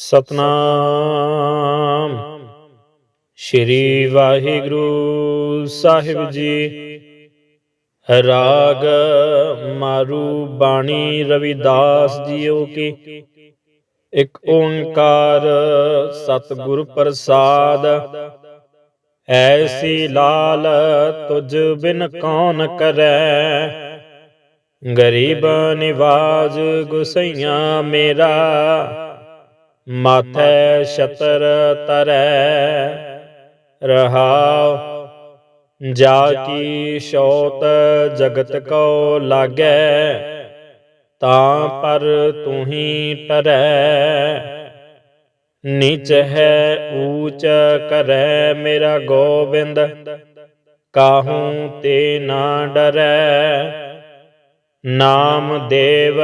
ਸਤਨਾਮ। ਸ਼੍ਰੀ ਵਾਹਿਗੁਰੂ ਸਾਹਿਬ ਜੀ। ਰਾਗ ਮਾਰੂ ਬਾਣੀ ਰਵਿਦਾਸ ਜੀਓ ਕੀ। ਇੱਕ ਓੰਕਾਰ ਸਤਿਗੁਰ ਪ੍ਰਸਾਦ। ਐਸੀ ਲਾਲ ਤੁਝ ਬਿਨ ਕੌਣ ਕਰੈ। ਗਰੀਬ ਨਿਵਾਜ ਗੁਸਈਆਂ ਮੇਰਾ। ਮਾਥੈ ਛਤਰ ਤਰੈ, ਰਹਾਉ, ਜਾ ਕੀ ਸ਼ੋਤ ਜਗਤ ਕੋ ਲਾਗੈ, ਤਾਂ ਪਰ ਤੂੰ ਹੀ ਟਰੈ, ਨੀਚ ਹੈ ਊਚ ਕਰੈ ਮੇਰਾ ਗੋਬਿੰਦ, ਕਾਹੂ ਤੇ ਨਾ ਡਰੈ, ਨਾਮ ਦੇਵ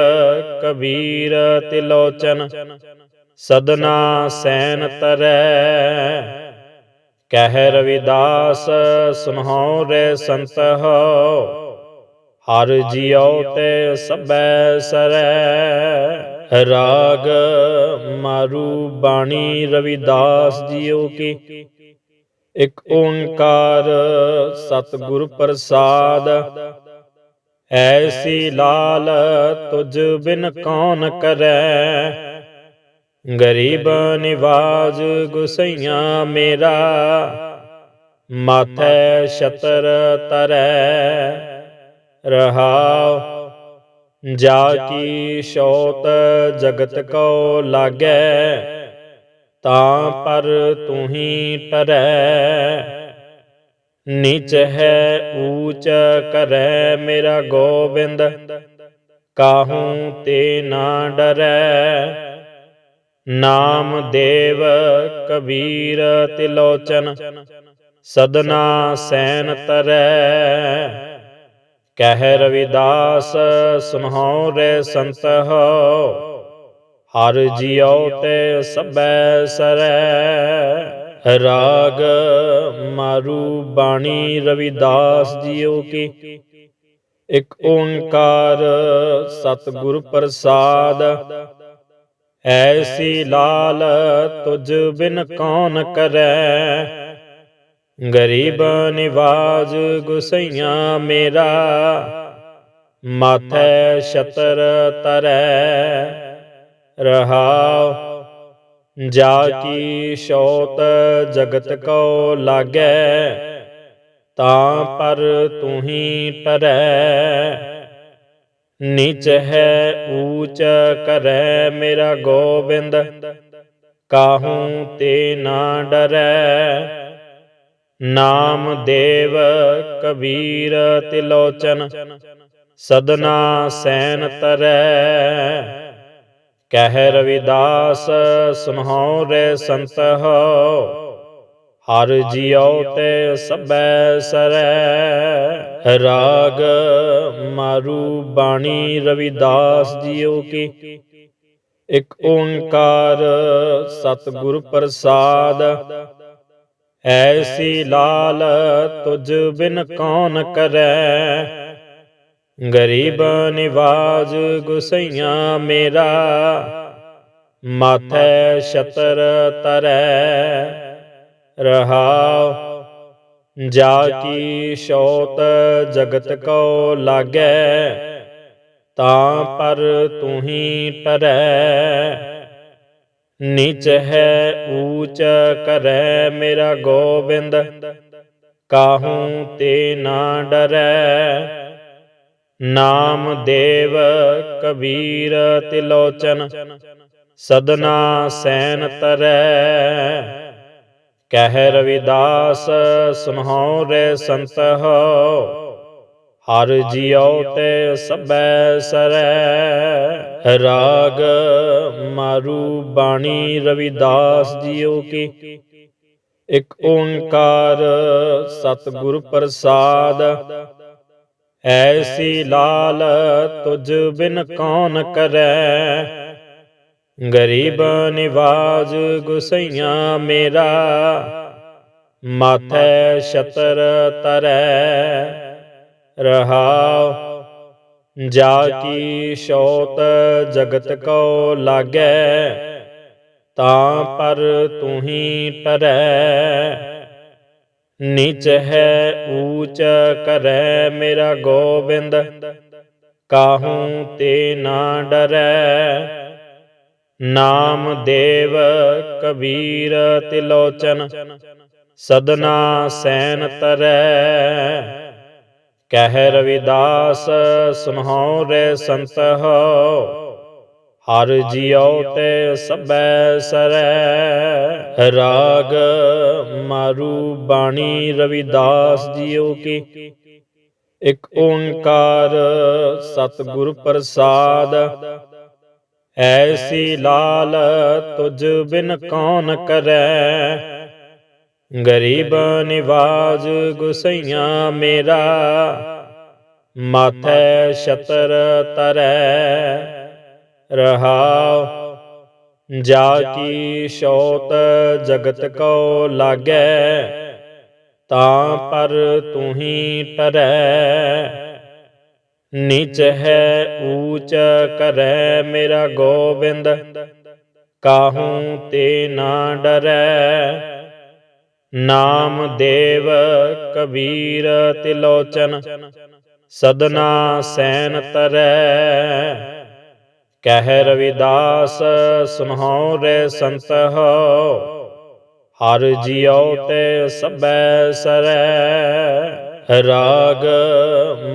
ਕਬੀਰ ਤਿਲੋਚਨ ਸਦਨਾ ਸੈਨ ਤਰੈ। ਕਹਿ ਰਵਿਦਾਸ ਸੁਨਹੁ ਰੇ ਸੰਤ ਹੋ। ਹਰ ਜਿਉ ਤੇ ਸਬੈ ਸਰੈ। ਰਾਗ ਮਾਰੂ ਬਾਣੀ ਰਵਿਦਾਸ ਜੀਓ ਕੀ। ਇਕ ਓੰਕਾਰ ਸਤਿਗੁਰ ਪ੍ਰਸਾਦ। ਐਸੀ ਲਾਲ ਤੁਝ ਬਿਨ ਕੌਣ ਕਰੈ। ਗਰੀਬ ਨਿਵਾਜ ਗੁਸਈਆਂ ਮੇਰਾ, ਮਾਥੈ ਛਤਰ ਤਰੈ, ਰਹਾਉ, ਜਾ ਕੀ ਸ਼ੋਤ ਜਗਤ ਕੋ ਲਾਗੈ, ਤਾਂ ਪਰ ਤੂੰ ਹੀ ਟਰੈ, ਨੀਚ ਹੈ ਊਚ ਕਰੈ ਮੇਰਾ ਗੋਬਿੰਦ, ਕਾਹੂ ਤੇ ਨਾ ਡਰੈ ਨਾਮ ਦੇਵ ਕਬੀਰ ਤਿਲੋਚਨ, ਸਦਨਾ ਸੈਨ ਤਰੈ। ਕਹਿ ਰਵਿਦਾਸ, ਸੁਨਹੁ ਰੇ ਸੰਤ ਹੋ ਹਰ ਜਿਉ ਤੇ ਸਭੈ ਸਰੈ। ਰਾਗ ਮਾਰੂ ਬਾਣੀ ਰਵਿਦਾਸ ਜੀਓ ਕੀ। ਇੱਕ ਓੰਕਾਰ ਸਤਿਗੁਰ ਪ੍ਰਸਾਦ ਐਸੀ ਲਾਲ ਤੁਝ ਬਿਨ ਕੌਣ ਕਰੈ? ਗਰੀਬ ਨਿਵਾਜ ਗੁਸਈਆਂ ਮੇਰਾ, ਮਾਥੈ ਛਤਰ ਤਰੈ। ਰਹਾਉ, ਜਾ ਕੀ ਸ਼ੋਤ ਜਗਤ ਕੋ ਲਾਗੈ, ਤਾਂ ਪਰ ਤੂੰ ਹੀ ਟਰੈ। ਨੀਚ ਹੈ, ਊਚ ਕਰੈ ਮੇਰਾ ਗੋਬਿੰਦ। ਕਾਹੂ ਤੇ ਨਾ ਡਰੈ? ਨਾਮ ਦੇਵ ਕਬੀਰ ਤਿਲੋਚਨ, ਸਦਨਾ ਸੈਨ ਤਰੈ। ਕਹਿ ਰਵਿਦਾਸ, ਸੁਨਹੁ ਰੇ ਸੰਤ ਹੋ। ਹਰ ਜਿਉ ਤੇ ਸਬੈ ਸਰੈ। ਰਾਗ ਮਾਰੂ ਬਾਣੀ ਰਵਿਦਾਸ ਜੀਓ ਕੀ। ਇੱਕ ਓੰਕਾਰ ਸਤਿਗੁਰ ਪ੍ਰਸਾਦ, ਐਸੀ ਲਾਲ ਤੁਝ ਬਿਨ ਕੌਣ ਕਰੈ। ਗਰੀਬ ਨਿਵਾਜ ਗੁਸਈਆਂ ਮੇਰਾ, ਮਾਥੈ ਛਤਰ ਤਰੈ। ਰਹਾਉ ਜਾ ਕੀ ਸ਼ੋਤ ਜਗਤ ਕੋ ਲਾਗੈ? ਤਾਂ ਪਰ ਤੂੰ ਹੀ ਟਰੈ। ਨੀਚ ਹੈ ਊਚ ਕਰੈ ਮੇਰਾ ਗੋਬਿੰਦ। ਕਾਹੂ ਤੇ ਨਾ ਡਰੈ। ਨਾਮ ਦੇਵ ਕਬੀਰ ਤਿਲੋਚਨ। ਸਦਨਾ ਸੈਨ ਤਰੈ। ਕਹਿ ਰਵਿਦਾਸ, ਸੁਨਹੁ ਰੇ ਸੰਤ ਹੋ। ਹਰ ਜਿਉ ਤੇ ਸਬੈ ਸਰੈ। ਰਾਗ ਮਾਰੂ ਬਾਣੀ ਰਵਿਦਾਸ ਜੀਓ ਕੀ। ਇਕ ਓੰਕਾਰ ਸਤਿਗੁਰ ਪ੍ਰਸਾਦ। ਐਸੀ ਲਾਲ ਤੁਝ ਬਿਨ ਕੌਣ ਕਰੈ। ਗਰੀਬ ਨਿਵਾਜ ਗੁਸਈਆਂ ਮੇਰਾ, ਮਾਥੈ ਛਤਰ ਤਰੈ, ਰਹਾਉ, ਜਾ ਕੀ ਸ਼ੋਤ ਜਗਤ ਕੋ ਲਾਗੈ, ਤਾਂ ਪਰ ਤੂੰ ਹੀ ਟਰੈ ਨੀਚ ਹੈ ਊਚ ਕਰੈ ਮੇਰਾ ਗੋਬਿੰਦ, ਕਾਹੂ ਤੇ ਨਾ ਡਰੈ। ਨਾਮ ਦੇਵ ਕਬੀਰ ਤਿਲੋਚਨ, ਸਦਨਾ ਸੈਨ ਤਰੈ। ਕਹਿ ਰਵਿਦਾਸ, ਸੁਨਹੁ ਰੇ ਸੰਤ ਹੋ, ਹਰ ਜਿਉ ਤੇ ਸਬੈ ਸਰੈ। ਰਾਗ ਮਾਰੂ ਬਾਣੀ ਰਵਿਦਾਸ ਜੀਓ ਕੀ। ਇਕ ਓੰਕਾਰ ਸਤਿਗੁਰ ਪ੍ਰਸਾਦ ਐਸੀ ਲਾਲ ਤੁਝ ਬਿਨ ਕੌਣ ਕਰੈ? ਗਰੀਬ ਨਿਵਾਜ ਗੁਸਈਆਂ ਮੇਰਾ, ਮਾਥੈ ਛਤਰ ਤਰੈ। ਰਹਾਉ, ਜਾ ਕੀ ਸ਼ੋਤ ਜਗਤ ਕੋ ਲਾਗੈ, ਤਾਂ ਪਰ ਤੂੰ ਹੀ ਟਰੈ। ਨੀਚ ਹੈ ਊਚ ਕਰੈ ਮੇਰਾ ਗੋਬਿੰਦ, ਕਾਹੂ ਤੇ ਨਾ ਡਰੈ। ਨਾਮ ਦੇਵ ਕਬੀਰ ਤਿਲੋਚਨ, ਸਦਨਾ ਸੈਨ ਤਰੈ। ਕਹਿ ਰਵਿਦਾਸ, ਸੁਨਹੁ ਰੇ ਸੰਤ ਹੋ, ਹਰ ਜਿਉ ਤੇ ਸਬੈ ਸਰੈ। ਰਾਗ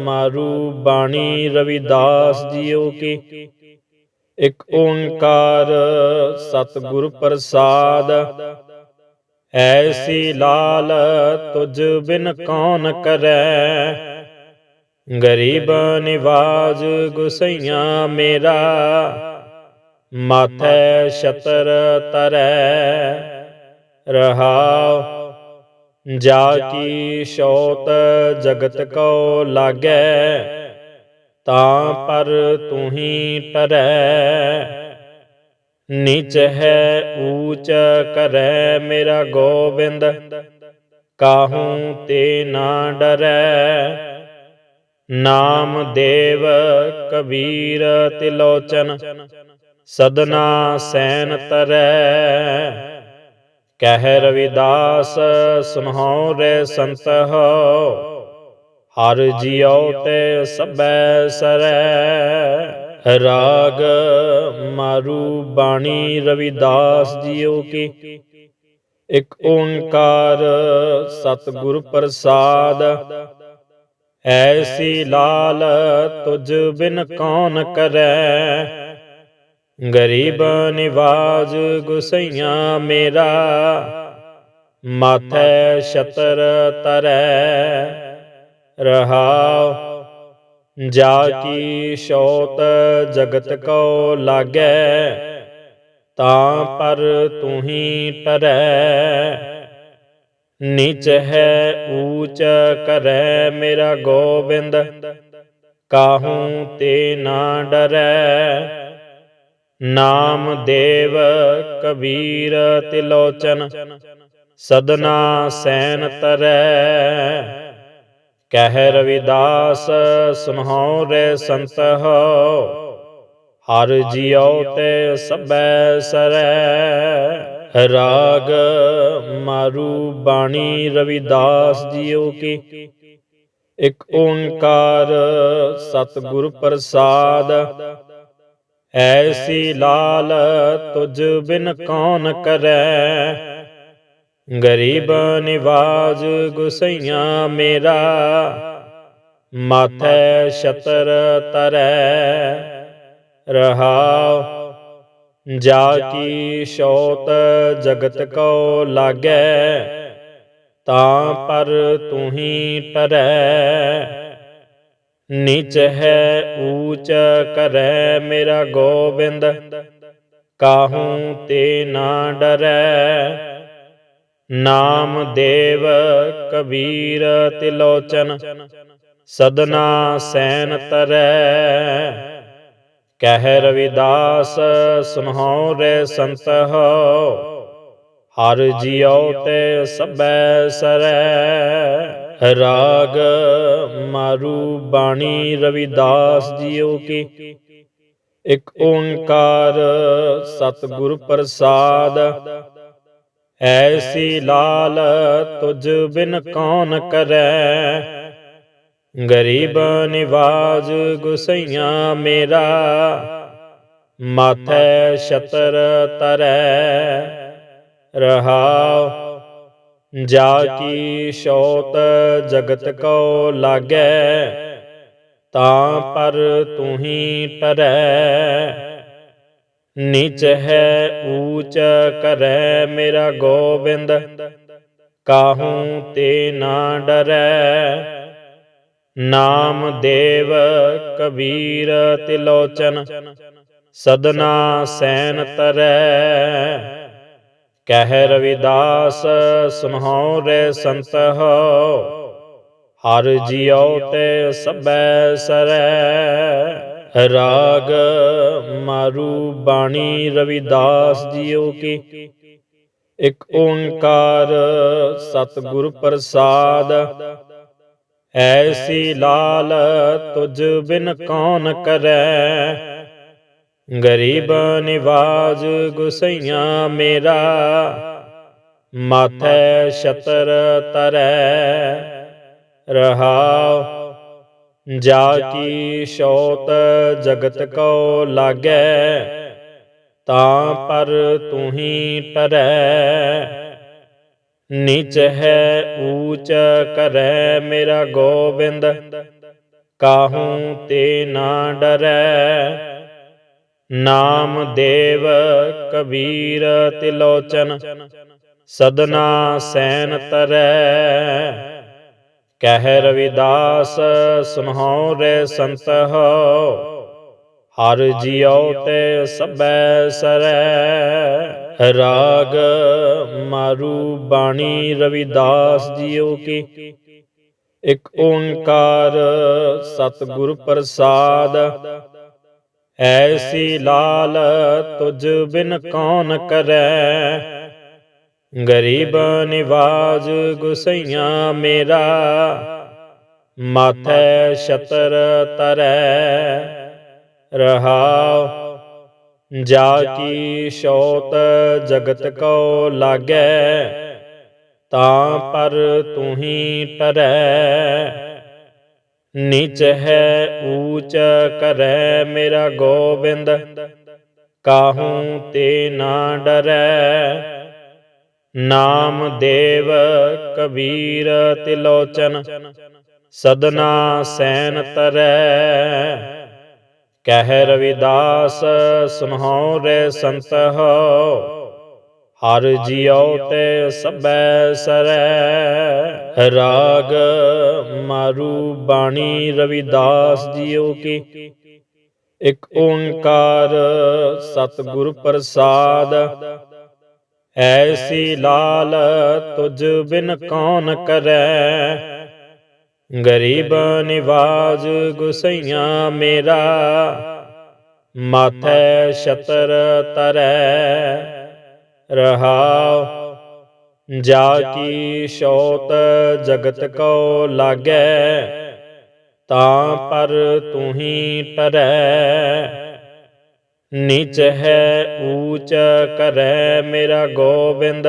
ਮਾਰੂ ਬਾਣੀ ਰਵਿਦਾਸ ਜੀਓ ਕੀ। ਇਕ ਓੰਕਾਰ ਸਤਿਗੁਰ ਪ੍ਰਸਾਦ। ਐਸੀ ਲਾਲ ਤੁਝ ਬਿਨ ਕੌਣ ਕਰੈ। ਗਰੀਬ ਨਿਵਾਜ ਗੁਸਈਆਂ ਮੇਰਾ। ਮਾਥੇ ਛਤਰ ਤਰੈ। ਰਹਾਉ ਜਾ ਕੀ ਸ਼ੋਤ ਜਗਤ ਕੋ ਲਾਗੈ? ਤਾਂ ਪਰ ਤੂੰ ਹੀ ਟਰੈ। ਨੀਚ ਹੈ ਊਚ ਕਰੈ ਮੇਰਾ ਗੋਬਿੰਦ। ਕਾਹੂ ਤੇ ਨਾ ਡਰੈ? ਨਾਮ ਦੇਵ ਕਬੀਰ ਤਿਲੋਚਨ। ਸਦਨਾ ਸੈਨ ਤਰੈ। ਕਹਿ ਰਵਿਦਾਸ, ਸੁਨਹੁ ਰੇ ਸੰਤ ਹੋ। ਹਰ ਜਿਉ ਤੇ ਸਬੈ ਸਰੈ। ਰਾਗ ਮਾਰੂ ਬਾਣੀ ਰਵਿਦਾਸ ਜੀਓ ਕੀ। ਇਕ ਓੰਕਾਰ ਸਤਿਗੁਰ ਪ੍ਰਸਾਦ। ਐਸੀ ਲਾਲ ਤੁਝ ਬਿਨ ਕੌਣ ਕਰੈ। ਗਰੀਬ ਨਿਵਾਜ ਗੁਸਈਆਂ ਮੇਰਾ, ਮਾਥੈ ਛਤਰ ਤਰੈ, ਰਹਾਉ, ਜਾ ਕੀ ਸ਼ੋਤ ਜਗਤ ਕੋ ਲਾਗੈ, ਤਾਂ ਪਰ ਤੂੰ ਹੀ ਟਰੈ, ਨੀਚ ਹੈ ਊਚ ਕਰੈ ਮੇਰਾ ਗੋਬਿੰਦ, ਕਾਹੂ ਤੇ ਨਾ ਡਰੈ। ਨਾਮ ਦੇਵ ਕਬੀਰ ਤਿਲੋਚਨ, ਸਦਨਾ ਸੈਨ ਤਰੈ। ਕਹਿ ਰਵਿਦਾਸ, ਸੁਨਹੁ ਰੇ ਸੰਤ ਹੋ ਹਰ ਜਿਉ ਤੇ ਸਬੈ ਸਰੈ। ਰਾਗ ਮਾਰੂ ਬਾਣੀ ਰਵਿਦਾਸ ਜੀਓ ਕੀ। ਇਕ ਓੰਕਾਰ ਸਤਿਗੁਰ ਪ੍ਰਸਾਦ ਐਸੀ ਲਾਲ ਤੁਝ ਬਿਨ ਕੌਣ ਕਰੈ? ਗਰੀਬ ਨਿਵਾਜ ਗੁਸਈਆਂ ਮੇਰਾ, ਮਾਥੈ ਛਤਰ ਤਰੈ। ਰਹਾਉ, ਜਾ ਕੀ ਸ਼ੋਤ ਜਗਤ ਕੋ ਲਾਗੈ, ਤਾਂ ਪਰ ਤੂੰ ਹੀ ਟਰੈ। ਨੀਚ ਹੈ ਊਚ ਕਰੈ ਮੇਰਾ ਗੋਬਿੰਦ, ਕਾਹੂ ਤੇ ਨਾ ਡਰੈ? ਨਾਮ ਦੇਵ ਕਬੀਰ ਤਿਲੋਚਨ, ਸਦਨਾ ਸੈਨ ਤਰੈ। ਕਹਿ ਰਵਿਦਾਸ, ਸੁਨਹੁ ਰੇ ਸੰਤ ਹੋ, ਹਰ ਜਿਉ ਤੇ ਸਬੈ ਸਰੈ। ਰਾਗ ਮਾਰੂ ਬਾਣੀ ਰਵਿਦਾਸ ਜੀਓ ਕੀ। ਇਕ ਓੰਕਾਰ ਸਤਿਗੁਰ ਪ੍ਰਸਾਦ, ਐਸੀ ਲਾਲ ਤੁਝ ਬਿਨ ਕੌਣ ਕਰੈ। ਗਰੀਬ ਨਿਵਾਜ ਗੁਸਈਆਂ ਮੇਰਾ, ਮਾਥੈ ਛਤਰ ਤਰੈ। ਰਹਾਉ ਜਾ ਕੀ ਸ਼ੌਤ ਜਗਤ ਕੋ ਲਾਗੈ ਤਾਂ ਪਰ ਤੂੰ ਹੀ ਟਰੈ। ਨੀਚ ਹੈ ਊਚ ਕਰੈ ਮੇਰਾ ਗੋਬਿੰਦ। ਕਾਹੂ ਤੇ ਨਾ ਡਰੈ। ਨਾਮ ਦੇਵ ਕਬੀਰ ਤਿਲੋਚਨ। ਸਦਨਾ ਸੈਨ ਤਰੈ। ਕਹਿ ਰਵਿਦਾਸ, ਸੁਨਹੁ ਰੇ ਸੰਤ ਹੋ। ਹਰ ਜਿਉ ਤੇ ਸਬੈ ਸਰੈ। ਰਾਗ ਮਾਰੂ ਬਾਣੀ ਰਵਿਦਾਸ ਜੀਓ ਕੀ। ਇਕ ਓੰਕਾਰ ਸਤਿਗੁਰ ਪ੍ਰਸਾਦ। ਐਸੀ ਲਾਲ ਤੁਝ ਬਿਨ ਕੌਣ ਕਰੈ। ਗਰੀਬ ਨਿਵਾਜ ਗੁਸਈਆਂ ਮੇਰਾ, ਮਾਥੈ ਛਤਰ ਤਰੈ, ਰਹਾਉ, ਜਾ ਕੀ ਸ਼ੌਤ ਜਗਤ ਕੋ ਲਾਗੈ, ਤਾਂ ਪਰ ਤੂੰ ਹੀ ਟਰੈ, ਨੀਚ ਹੈ ਊਚ ਕਰੈ ਮੇਰਾ ਗੋਬਿੰਦ, ਕਾਹੂ ਤੇ ਨਾ ਡਰੈ। ਨਾਮ ਦੇਵ ਕਬੀਰ ਤਿਲੋਚਨ, ਸਦਨਾ ਸੈਨ ਤਰੈ। ਕਹਿ ਰਵਿਦਾਸ ਸੁਨਹੁ ਰੇ ਸੰਤ ਹੋ ਹਰ ਜਿਉ ਤੇ ਸਬੈ ਸਰੈ। ਰਾਗ ਮਾਰੂ ਬਾਣੀ ਰਵਿਦਾਸ ਜੀਓ ਕੀ। ਇਕ ਓੰਕਾਰ ਸਤਿਗੁਰ ਪ੍ਰਸਾਦ ਐਸੀ ਲਾਲ ਤੁਝ ਬਿਨ ਕੌਣ ਕਰੈ? ਗਰੀਬ ਨਿਵਾਜ ਗੁਸਈਆਂ ਮੇਰਾ, ਮਾਥੈ ਛਤਰ ਤਰੈ। ਰਹਾਉ, ਜਾ ਕੀ ਸ਼ੌਤ ਜਗਤ ਕੋ ਲਾਗੈ, ਤਾਂ ਪਰ ਤੂੰ ਹੀ ਟਰੈ ਨੀਚ ਹੈ, ਊਚ ਕਰੈ ਮੇਰਾ ਗੋਬਿੰਦ। ਕਾਹੂ ਤੇ ਨਾ ਡਰੈ? ਨਾਮ ਦੇਵ ਕਬੀਰ ਤਿਲੋਚਨ, ਸਦਨਾ ਸੈਨ ਤਰੈ। ਕਹਿ ਰਵਿਦਾਸ, ਸੁਨਹੁ ਰੇ ਸੰਤ ਹੋ। ਹਰ ਜਿਉ ਤੇ ਸਬੈ ਸਰੈ। ਰਾਗ ਮਾਰੂ ਬਾਣੀ ਰਵਿਦਾਸ ਜੀਓ ਕੀ। ਇਕ ਓੰਕਾਰ ਸਤਿਗੁਰ ਪ੍ਰਸਾਦ। ਐਸੀ ਲਾਲ ਤੁਝ ਬਿਨ ਕੌਣ ਕਰੈ। ਗਰੀਬ ਨਿਵਾਜ ਗੁਸਈਆਂ ਮੇਰਾ। ਮਾਥੈ ਛਤਰ ਤਰੈ। ਰਹਾਉ। ਜਾ ਕੀ ਸ਼ੌਤ ਜਗਤ ਕੋ ਲਾਗੈ, ਤਾਂ ਪਰ ਤੂੰ ਹੀ ਟਰੈ ਨੀਚ ਹੈ ਊਚ ਕਰੈ ਮੇਰਾ ਗੋਬਿੰਦ,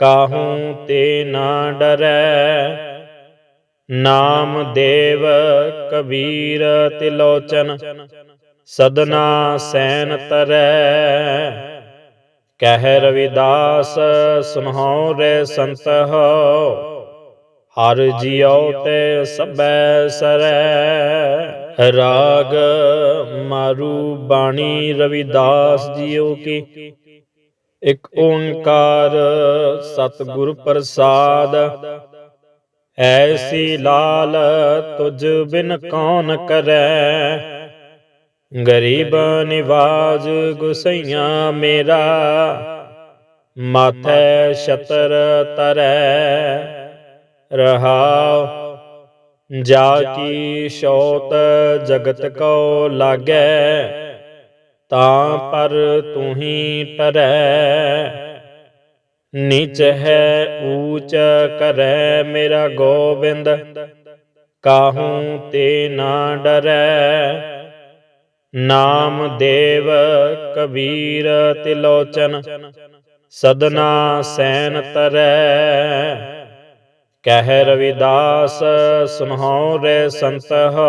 ਕਾਹੂ ਤੇ ਨਾ ਡਰੈ। ਨਾਮ ਦੇਵ ਕਬੀਰ ਤਿਲੋਚਨ, ਸਦਨਾ ਸੈਨ ਤਰੈ। ਕਹਿ ਰਵਿਦਾਸ ਸੁਨਹੁ ਰੇ ਸੰਤ ਹੋ। ਹਰ ਜਿਉ ਤੇ ਸਬੈ ਸਰੈ। ਰਾਗ ਮਾਰੂ ਬਾਣੀ ਰਵਿਦਾਸ ਜੀਓ ਕੀ। ਇਕ ਓੰਕਾਰ ਸਤਿਗੁਰ ਪ੍ਰਸਾਦ। ਐਸੀ ਲਾਲ ਤੁਝ ਬਿਨ ਕੌਣ ਕਰੈ। ਗਰੀਬ ਨਿਵਾਜ ਗੁਸਈਆਂ ਮੇਰਾ। ਮਾਥੈ ਛਤਰ ਤਰੈ ਰਹਾਉ। ਜਾ ਕੀ ਸ਼ੌਤ ਜਗਤ ਕੋ ਲਾਗੈ। ਤਾਂ ਪਰ ਤੂੰ ਹੀ ਟਰੈ। ਨੀਚ ਹੈ ਊਚ ਕਰੈ ਮੇਰਾ ਗੋਬਿੰਦ। ਕਾਹੂ ਤੇ ਨਾ ਡਰੈ। ਨਾਮ ਦੇਵ ਕਬੀਰ ਤਿਲੋਚਨ, ਸਦਨਾ ਸੈਨ ਤਰੈ। ਕਹਿ ਰਵਿਦਾਸ, ਸੁਨਹੁ ਰੇ ਸੰਤ ਹੋ,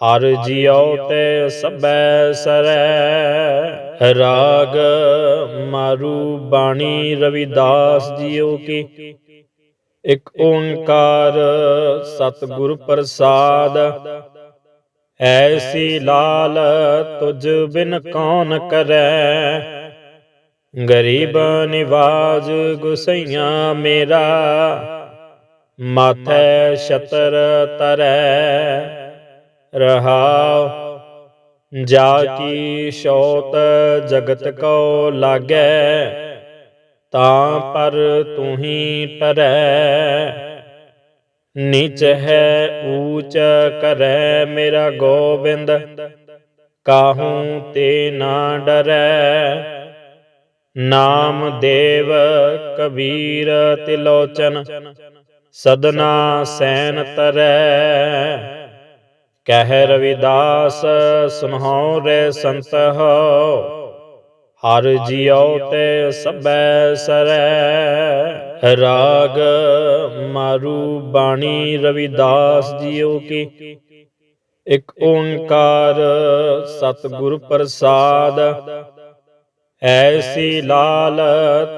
ਹਰ ਜਿਉ ਤੇ ਸਬੈ ਸਰੈ। ਰਾਗ ਮਾਰੂ ਬਾਣੀ ਰਵਿਦਾਸ ਜੀਓ ਕੀ। ਇੱਕ ਓੰਕਾਰ ਸਤਿਗੁਰ ਪ੍ਰਸਾਦ ਐਸੀ ਲਾਲ ਤੁਝ ਬਿਨ ਕੌਣ ਕਰੈ? ਗਰੀਬ ਨਿਵਾਜ ਗੁਸਈਆਂ ਮੇਰਾ, ਮਾਥੈ ਛਤਰ ਤਰੈ। ਰਹਾਉ, ਜਾ ਕੀ ਸ਼ੋਤ ਜਗਤ ਕੋ ਲਾਗੈ, ਤਾਂ ਪਰ ਤੂੰ ਹੀ ਟਰੈ। ਨੀਚ ਹੈ ਊਚ ਕਰੈ ਮੇਰਾ ਗੋਬਿੰਦ, ਕਾਹੂ ਤੇ ਨਾ ਡਰੈ। ਨਾਮ ਦੇਵ ਕਬੀਰ ਤਿਲੋਚਨ, ਸਦਨਾ ਸੈਨ ਤਰੈ। ਕਹਿ ਰਵਿਦਾਸ, ਸੁਨਹੁ ਰੇ ਸੰਤ ਹੋ, ਹਰ ਜਿਉ ਤੇ ਸਬੈ ਸਰੈ। ਰਾਗ ਮਾਰੂ ਬਾਣੀ ਰਵਿਦਾਸ ਜੀਓ ਕੀ। ਇਕ ਓੰਕਾਰ ਸਤਿਗੁਰ ਪ੍ਰਸਾਦ। ਐਸੀ ਲਾਲ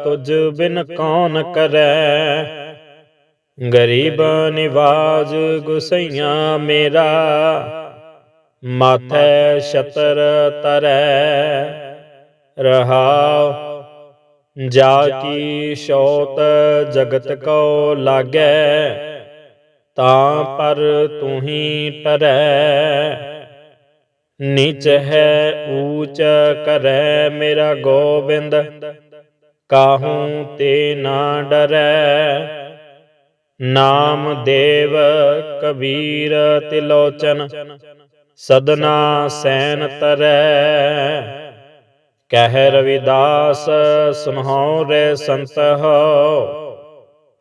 ਤੁਝ ਬਿਨ ਕੌਣ ਕਰੈ। ਗਰੀਬ ਨਿਵਾਜ ਗੁਸਈਆਂ ਮੇਰਾ। ਮਾਥੇ ਛਤਰ ਤਰੈ। ਰਹਾਉ ਜਾ ਕੀ ਸ਼ੌਤ ਜਗਤ ਕੋ ਲਾਗੈ, ਤਾਂ ਪਰ ਤੂੰ ਹੀ ਟਰੈ ਨੀਚ ਹੈ, ਊਚ ਕਰੈ ਮੇਰਾ ਗੋਬਿੰਦ, ਕਾਹੂ ਤੇ ਨਾ ਡਰੈ। ਨਾਮ ਦੇਵ ਕਬੀਰ ਤਿਲੋਚਨ, ਸਦਨਾ ਸੈਨ ਤਰੈ। ਕਹਿ ਰਵਿਦਾਸ ਸੁਨਹੁ ਰੇ ਸੰਤ ਹੋ,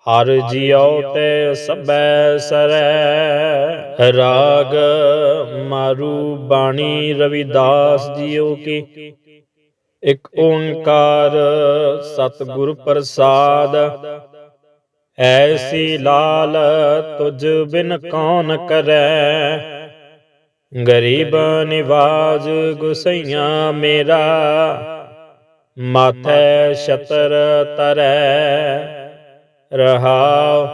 ਹਰ ਜਿਉ ਤੇ ਸਬੈ ਸਰੈ। ਰਾਗ ਮਾਰੂ ਬਾਣੀ ਰਵਿਦਾਸ ਜੀਓ ਕੀ। ਇਕ ਓੰਕਾਰ ਸਤਿਗੁਰ ਪ੍ਰਸਾਦ, ਐਸੀ ਲਾਲ ਤੁਝ ਬਿਨ ਕੌਣ ਕਰੈ। ਗਰੀਬ ਨਿਵਾਜ ਗੁਸਈਆਂ ਮੇਰਾ, ਮਾਥੈ ਛਤਰ ਤਰੈ, ਰਹਾਉ,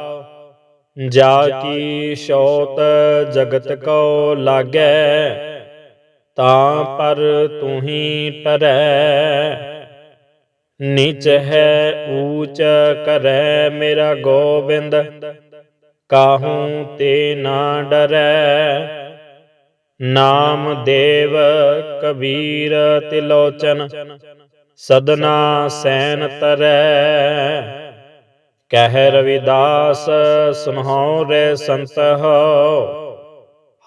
ਜਾ ਕੀ ਸ਼ੋਤ ਜਗਤ ਕੋ ਲਾਗੈ, ਤਾਂ ਪਰ ਤੂੰ ਹੀ ਟਰੈ, ਨੀਚ ਹੈ ਊਚ ਕਰੈ ਮੇਰਾ ਗੋਬਿੰਦ, ਕਾਹੂ ਤੇ ਨਾ ਡਰੈ। ਨਾਮ ਦੇਵ ਕਬੀਰ ਤਿਲੋਚਨ, ਸਦਨਾ ਸੈਨ ਤਰੈ। ਕਹਿ ਰਵਿਦਾਸ ਸੁਨਹੁ ਰੇ ਸੰਤ ਹੋ,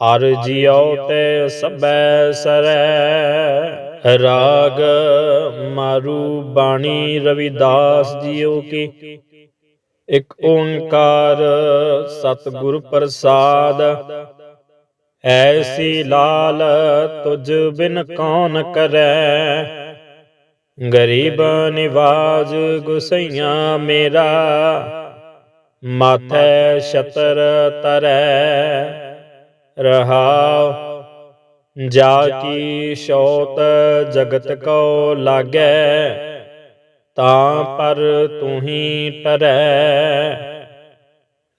ਹਰ ਜਿਉ ਤੇ ਸਬੈ ਸਰੈ। ਰਾਗ ਮਾਰੂ ਬਾਣੀ ਰਵਿਦਾਸ ਜੀਓ ਕੀ। ਇੱਕ ਓੰਕਾਰ ਸਤਿਗੁਰ ਪ੍ਰਸਾਦ ਐਸੀ ਲਾਲ ਤੁਝ ਬਿਨ ਕੌਣ ਕਰੈ? ਗਰੀਬ ਨਿਵਾਜ ਗੁਸਈਆਂ ਮੇਰਾ, ਮਾਥੈ ਛਤਰ ਤਰੈ। ਰਹਾਉ, ਜਾ ਕੀ ਸ਼ੋਤ ਜਗਤ ਕੋ ਲਾਗੈ, ਤਾਂ ਪਰ ਤੂੰ ਹੀ ਟਰੈ।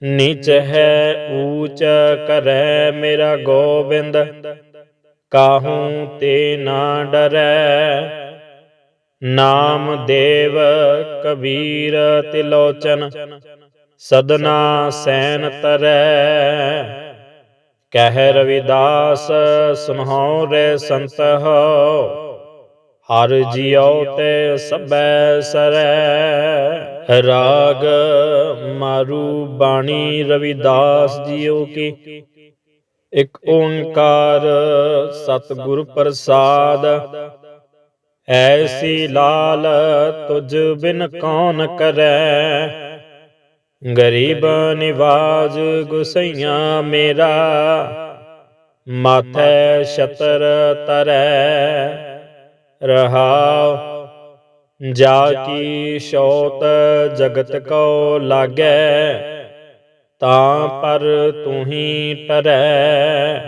ਨੀਚ ਹੈ, ਊਚ ਕਰੈ ਮੇਰਾ ਗੋਬਿੰਦ। ਕਾਹੂ ਤੇ ਨਾ ਡਰੈ? ਨਾਮ ਦੇਵ ਕਬੀਰ ਤਿਲੋਚਨ, ਸਦਨਾ ਸੈਨ ਤਰੈ। ਕਹਿ ਰਵਿਦਾਸ, ਸੁਨਹੁ ਰੇ ਸੰਤ ਹੋ। ਹਰ ਜਿਉ ਤੇ ਸਬੈ ਸਰੈ, ਰਾਗ ਮਾਰੂ ਬਾਣੀ ਰਵਿਦਾਸ ਜੀਓ ਕੀ। ਇੱਕ ਓੰਕਾਰ ਸਤਿਗੁਰ ਪ੍ਰਸਾਦ, ਐਸੀ ਲਾਲ ਤੁਝ ਬਿਨ ਕੌਣ ਕਰੈ। ਗਰੀਬ ਨਿਵਾਜ ਗੁਸਈਆਂ ਮੇਰਾ, ਮਾਥੈ ਛਤਰ ਤਰੈ। ਰਹਾਉ। ਜਾ ਕੀ ਸ਼ੋਤ ਜਗਤ ਕੋ ਲਾਗੈ, ਤਾਂ ਪਰ ਤੂਹੀ ਟਰੈ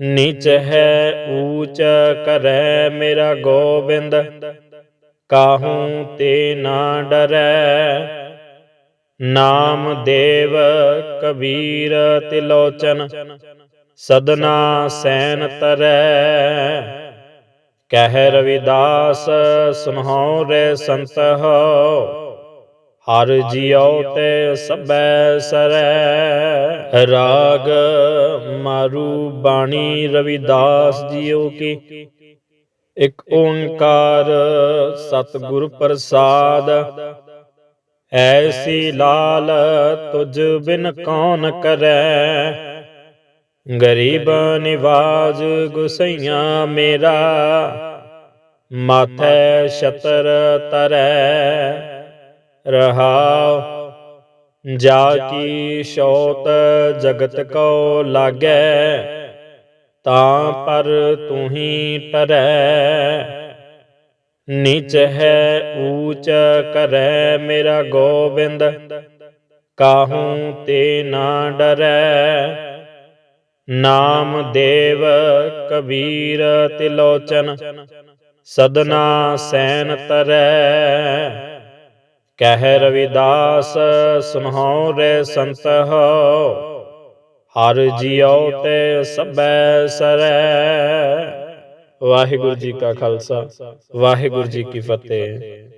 ਨੀਚ ਹੈ, ਊਚ ਕਰੈ ਮੇਰਾ ਗੋਬਿੰਦ, ਕਾਹੂ ਤੇ ਨਾ ਡਰੈ। ਨਾਮ ਦੇਵ ਕਬੀਰ ਤਿਲੋਚਨ, ਸਦਨਾ ਸੈਨ ਤਰੈ। ਕਹਿ ਰਵਿਦਾਸ, ਸੁਨਹੁ ਰੇ ਸੰਤ ਹੋ। ਹਰ ਜਿਉ ਤੇ ਸਬੈ ਸਰੈ। ਰਾਗ ਮਾਰੂ ਬਾਣੀ ਰਵਿਦਾਸ ਜੀਓ ਕੀ। ਇੱਕ ਓੰਕਾਰ ਸਤਿਗੁਰ ਪ੍ਰਸਾਦ। ਐਸੀ ਲਾਲ ਤੁਝ ਬਿਨ ਕੌਣ ਕਰੈ। ਗਰੀਬਾਂ ਨਿਵਾਜ ਗੁਸਈਆਂ ਮੇਰਾ, ਮਾਥੈ ਛਤਰ ਤਰੈ, ਰਹਾਉ, ਜਾ ਕੀ ਸ਼ੌਤ ਜਗਤ ਕੋ ਲਾਗੈ, ਤਾਂ ਪਰ ਤੂੰ ਹੀ ਟਰੈ ਨੀਚ ਹੈ ਊਚ ਕਰੈ ਮੇਰਾ ਗੋਬਿੰਦ, ਕਾਹੂ ਤੇ ਨਾ ਡਰੈ। ਨਾਮ ਦੇਵ ਕਬੀਰ ਤਿਲੋਚਨ, ਸਦਨਾ ਸੈਨ ਤਰੈ। ਕਹਿ ਰਵਿਦਾਸ, ਸੁਨਹੁ ਰੇ ਸੰਤ ਹੋ, ਹਰ ਜਿਉ ਤੇ ਸਬੈ ਸਰੈ। ਵਾਹਿਗੁਰੂ ਜੀ ਕਾ ਖਾਲਸਾ, ਵਾਹਿਗੁਰੂ ਜੀ ਕੀ ਫਤਿਹ।